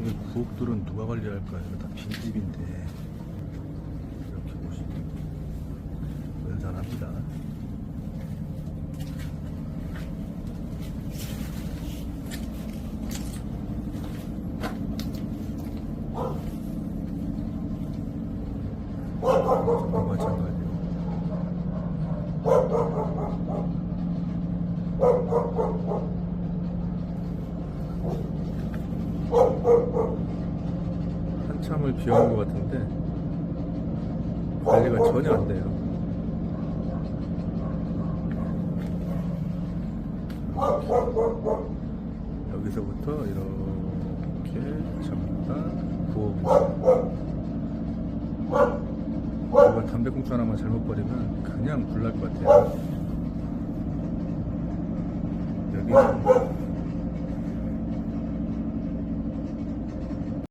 저기 부엌들은 누가 관리할까요? 다 빈집인데 이렇게 보시면 연산합니다. 정말 마찬가지예 한참을 비워온 것 같은데 관리가 전혀 안 돼요. 여기서부터 이렇게 전부가 부엌입니다. 이거 담배꽁초 하나만 잘못 버리면 그냥 불날 것 같아요. 여기